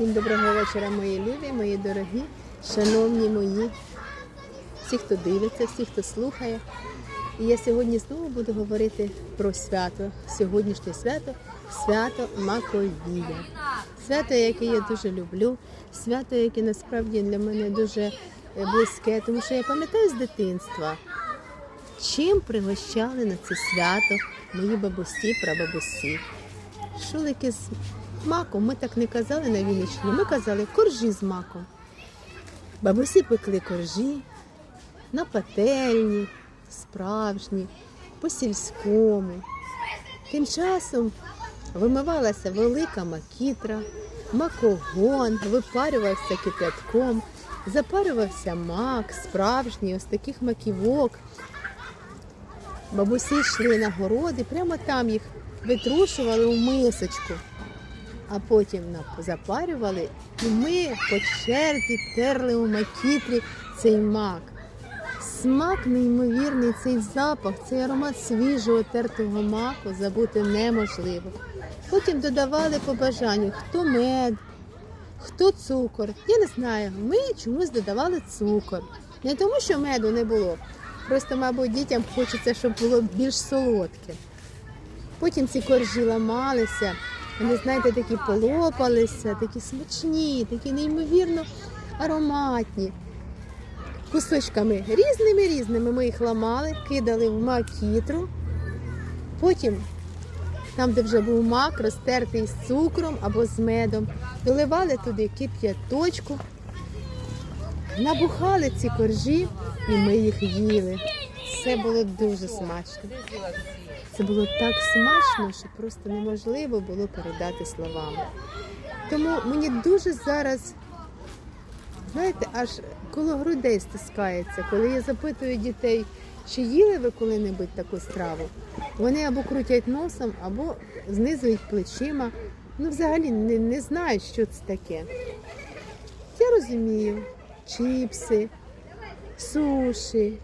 Всім доброго вечора, мої любі, мої дорогі, шановні мої, всі, хто дивиться, всі, хто слухає. І я сьогодні знову буду говорити про свято. Сьогоднішнє свято свято Маковія. Свято, яке я дуже люблю, свято, яке насправді для мене дуже е, близьке, тому що я пам'ятаю з дитинства, чим пригощали на це свято мої бабусі, прабабусі. Шулики з маком. Ми так не казали на Вінниччині, ми казали коржі з маком. Бабусі пекли коржі на пательні, справжні, по сільському. Тим часом вимивалася велика макітра, макогон, випарювався кипятком, запарювався мак, справжній, ось таких маківок. Бабусі йшли на городи, прямо там їх витрушували у мисочку, а потім запарювали, і ми по черзі терли у макітрі цей мак. Смак неймовірний, цей запах, цей аромат свіжого тертого маку забути неможливо. Потім додавали по бажанню, хто мед, хто цукор. Я не знаю, ми чомусь додавали цукор. Не тому, що меду не було. Просто, мабуть, дітям хочеться, щоб було більш солодке. Потім ці коржі ламалися, вони, знаєте, такі полопалися, такі смачні, такі неймовірно ароматні. Кусочками різними різними ми їх ламали, кидали в макітру. Потім, там, де вже був мак, розтертий з цукром або з медом, доливали туди кип'яточку, набухали ці коржі і ми їх їли. Це було дуже смачно. Це було так смачно, що просто неможливо було передати словами. Тому мені дуже зараз, знаєте, аж коло грудей стискається, коли я запитую дітей, чи їли ви коли-небудь таку страву. Вони або крутять носом, або знизують плечима. Ну, взагалі не, не знають, що це таке. Я розумію, чіпси, суші,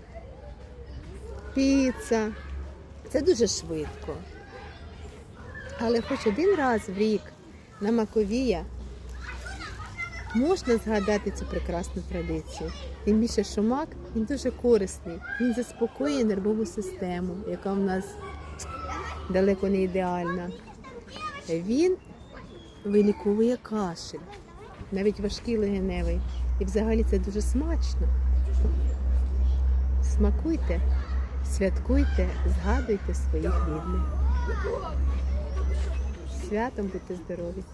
піца. Це дуже швидко. Але хоч один раз в рік на Маковія можна згадати цю прекрасну традицію. Тим більше, що мак він дуже корисний. Він заспокоює нервову систему, яка в нас далеко не ідеальна. Він виліковує кашель, навіть важкий легеневий. І взагалі це дуже смачно. Смакуйте, святкуйте, згадуйте своїх рідних. Святом будьте здорові!